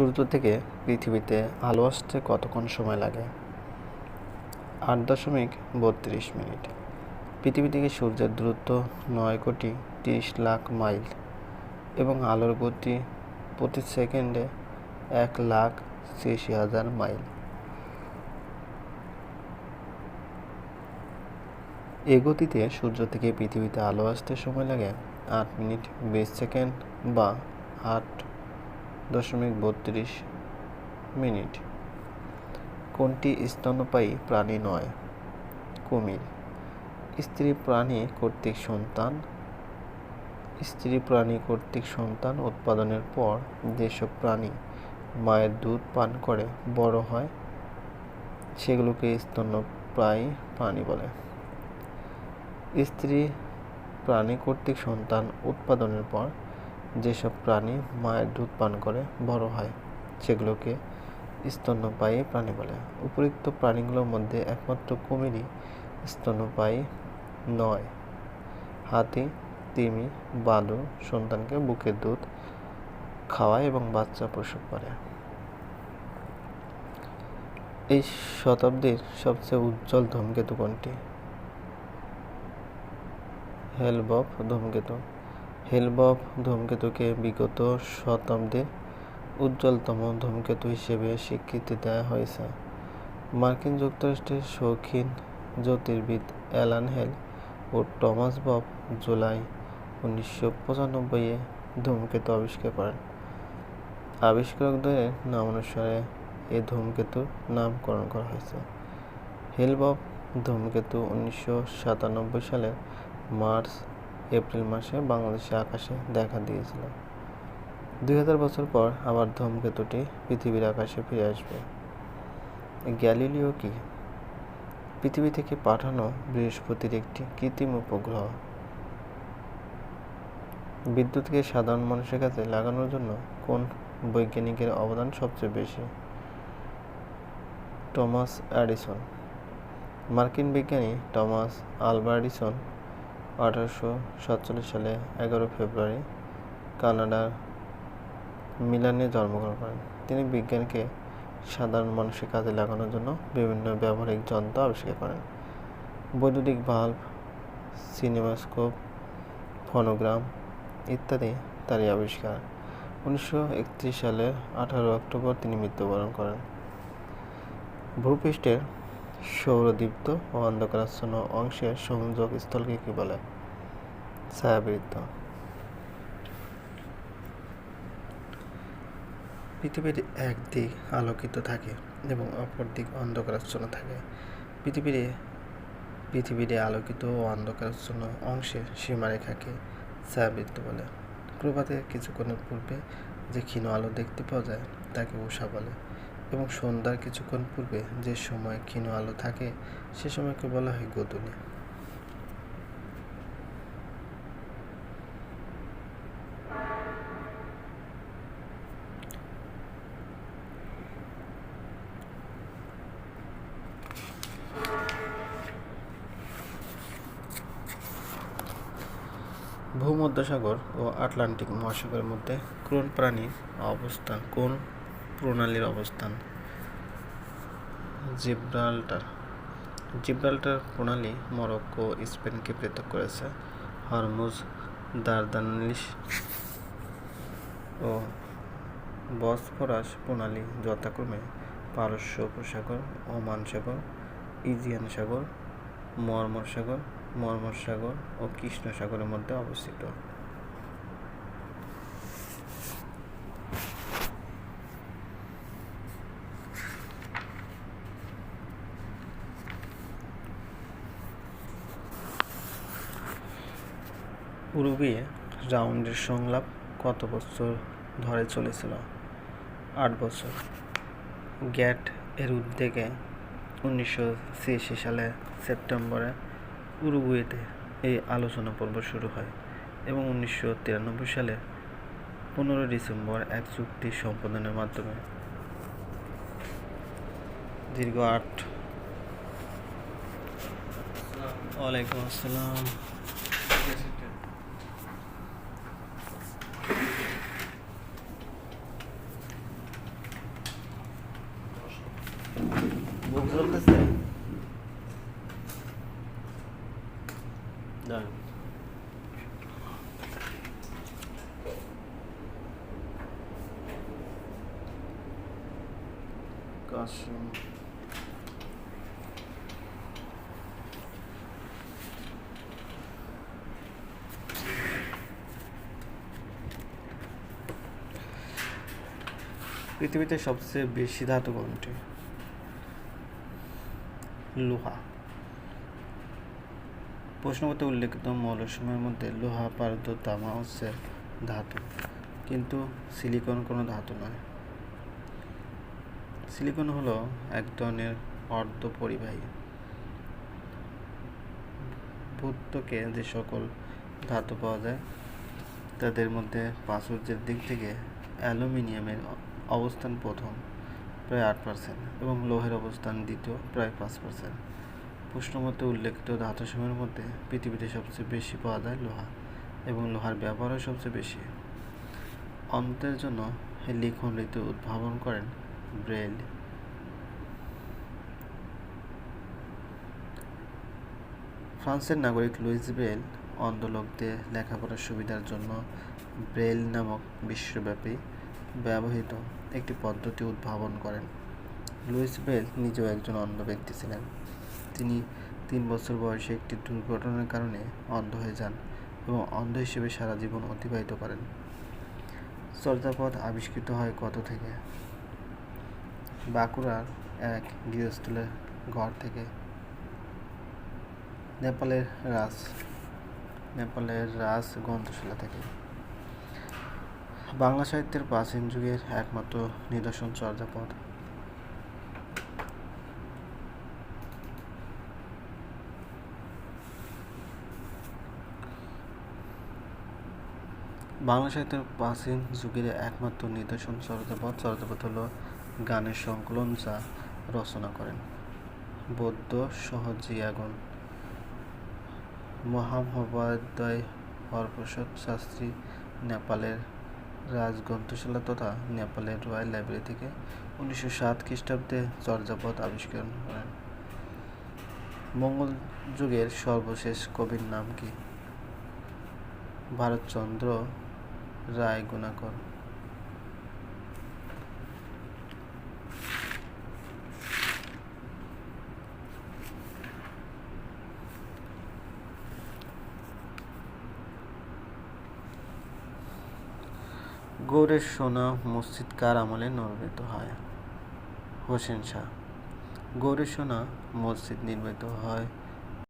সূর্য থেকে পৃথিবীতে আলো আসতে কতক্ষণ সময় লাগে? আট দশমিক বত্রিশ মিনিট। পৃথিবী থেকে সূর্যের দূরত্ব নয় কোটি তিরিশ লাখ মাইল এবং আলোর গতি প্রতি সেকেন্ডে এক লাখ ছিয়াশি হাজার মাইল। এ গতিতে সূর্য থেকে পৃথিবীতে আলো আসতে সময় লাগে আট মিনিট বিশ সেকেন্ড বা আট দশমিক বত্রিশ মিনিট। কোনটি স্তন্যপায়ী প্রাণী নয়? কুমির। স্ত্রী প্রাণী কর্তৃক সন্তান। স্ত্রী প্রাণী কর্তৃক সন্তান উৎপাদনের পর যেসব প্রাণী মায়ের দুধ পান করে, বড় হয়, সেগুলোকে স্তন্যপ্রায়ী প্রাণী বলে। স্ত্রী প্রাণী কর্তৃক সন্তান উৎপাদনের পর যেসব প্রাণী মায়ের দুধ পান করে বড় হয়, সেগুলোকে স্তন্যপায়ী প্রাণী বলে। উপরিক্ত প্রাণীগুলোর মধ্যে একমাত্র কুমিরই স্তন্যপায়ী নয়। হাতি, তিমি, বালু সন্তানকে বুকের দুধ খাওয়ায় এবং বাচ্চা প্রসব করে। এই শতাব্দীর সবচেয়ে উজ্জ্বল ধূমকেতু কোনটি? হেলবফ ধূমকেতু। হেলবফ ধূমকেতুকে বিগত শতাব্দীর উজ্জ্বলতম ধূমকেতু হিসেবে স্বীকৃতি দেওয়া হয়েছে। মার্কিন যুক্তরাষ্ট্রের শৌখিন জ্যোতির্বিদ অ্যালান হেল ও টমাস বব জুলাই উনিশশো পঁচানব্বইয়ে ধূমকেতু আবিষ্কার করেন। আবিষ্কারকদের নাম অনুসারে এ ধূমকেতুর নামকরণ করা হয়েছে। হেলবব ধূমকেতু উনিশশো সাতানব্বই সালের মার্চ এপ্রিল মাসে বাংলাদেশের আকাশে দেখা দিয়েছিল। দুই হাজার বছর পর আবার ধূমকেতুটি পৃথিবীর আকাশে ফিরে আসবে। গ্যালিলিও কি? পৃথিবী থেকে পাঠানো বৃহস্পতির একটি কৃত্রিম উপগ্রহ। বিদ্যুৎকে সাধারণ মানুষের কাছে লাগানোর জন্য কোন বৈজ্ঞানিকের অবদান সবচেয়ে বেশি? Thomas Edison. মার্কিন বিজ্ঞানী টমাস আলভা এডিসন আঠারোশো সাতচল্লিশ সালে এগারো ফেব্রুয়ারি কানাডার মিলানে জন্মগ্রহণ করেন। তিনি বিজ্ঞানকে সাধারণ মানুষের কাজে লাগানোর জন্য বিভিন্ন ব্যবহারিক যন্ত্র আবিষ্কার করেন। বৈদ্যুতিক বাল্ব, সিনেমাস্কোপ, ফোনোগ্রাম ইত্যাদি তারই আবিষ্কার। উনিশশো একত্রিশ সালের আঠারো অক্টোবর তিনি মৃত্যুবরণ করেন। ভূপৃষ্ঠের সৌরদীপ্ত ও অন্ধকারাচ্ছন্ন অংশের সংযোগ স্থলকে কী বলে? ছায়াবৃত্ত। পৃথিবীর এক দিক আলোকিত থাকে এবং অপর দিক অন্ধকারাচ্ছন্ন থাকে। পৃথিবীর পৃথিবীর আলোকিত ও অন্ধকারাচ্ছন্ন অংশের সীমারেখাকে ছায়াবৃত্ত বলে। প্রভাতে কিছুক্ষণের পূর্বে যে ক্ষীণ আলো দেখতে পাওয়া যায়, তাকে উষা বলে। এবং সন্ধ্যার কিছুক্ষণ পূর্বে যে সময় ক্ষীণ আলো থাকে, সে সময়কে বলা হয় গোধূলি ভূমধ্যসাগর ও আটলান্টিক মহাসাগরের মধ্যে কোন প্রাণীর অবস্থান কোন? প্রণালীর অবস্থান। জিব্রাল্টার। জিব্রাল্টার প্রণালী মরক্কো, স্পেনকে পৃথক করেছে। হরমুজ দারদানিস ও বসফরাস প্রণালী যথাক্রমে পারস্য উপসাগর, ওমান সাগর, ইজিয়ান সাগর, মর্মর সাগর মর্মর সাগর ও কৃষ্ণ সাগরের মধ্যে অবস্থিত। উরুগুয়ে রাউন্ডের সংলাপ কত বছর ধরে চলেছিল? আট বছর। গ্যাট এর উদ্যোগে উনিশশো ছিয়াশি সালে সেপ্টেম্বরে উরুগুয়েতে এই আলোচনা পর্ব শুরু হয় এবং উনিশশো তিরানব্বই সালে পনেরো ডিসেম্বর এক চুক্তি সম্পাদনের মাধ্যমে দীর্ঘ আট ওয়ালাইকুম আসসালাম। পৃথিবীতে সবচেয়ে বেশি ধাতু কোনটি লোহা। প্রশ্নপত্রে উল্লেখিত মৌলসমূহের মধ্যে লোহা, পারদ, তামা হচ্ছে ধাতু। কিন্তু সিলিকন কোনো ধাতু নয়। সিলিকন হলো এক ধরনের অর্ধ পরিবাহী। ভূত্বকে যে সকল ধাতু পাওয়া যায়, তাদের মধ্যে প্রাচুর্যের দিক থেকে অ্যালুমিনিয়ামের অবস্থান প্রথম। প্রায় আট পার্সেন্ট এবং লৌহের অবস্থান দ্বিতীয় প্রায় পাঁচ পার্সেন্ট। প্রশ্নমতে উল্লেখিত ধাতুসমূহের মধ্যে পৃথিবীতে সবচেয়ে বেশি পাওয়া যায় লোহা এবং লোহার ব্যবহারও সবচেয়ে বেশি। অন্তের জন্য লিখন রীতি উদ্ভাবন করেন ব্রেল। ফ্রান্সের নাগরিক লুইস ব্রেল অন্ধ লোকদের লেখাপড়ার সুবিধার জন্য ব্রেল নামক বিশ্বব্যাপী ব্যবহৃত একটি পদ্ধতি উদ্ভাবন করেন। লুইস ব্রেল নিজেও একজন অন্ধ ব্যক্তি ছিলেন। তিনি তিন বছর বয়সে একটি দুর্ঘটনার কারণে অন্ধ হয়ে যান এবং অন্ধ হিসেবে সারা জীবন অতিবাহিত করেন। চর্যাপদ আবিষ্কৃত হয় কত থেকে? বাঁকুড়ার এক গৃহস্থলের ঘর থেকে। নেপালের রাস নেপালের রাজ গ্রন্থশালা থেকে। বাংলা সাহিত্যের প্রাচীন যুগের একমাত্র নিদর্শন চর্যাপদ। বাংলা সাহিত্যের প্রাচীন যুগের একমাত্র নিদর্শন চর্যাপদ চর্যাপদ হলো গানের সংকলন যা রচনা করেন বৌদ্ধ সহজিয়াগণ। মহামহোপাধ্যায় হরপ্রসাদ শাস্ত্রী নেপালের রাজগ্রন্থশালা তথা নেপালের রয়্যাল লাইব্রেরি থেকে উনিশশো সাত খ্রিস্টাব্দে চর্যাপদ আবিষ্কার করেন। মঙ্গল যুগের সর্বশেষ কবির নাম কি? ভারতচন্দ্র রায় গুণাকর গৌড়ের সোনা মসজিদ কার আমলে নির্মিত হয়? হোসেন শাহ। গৌড়ের সোনা মসজিদ নির্মিত হয়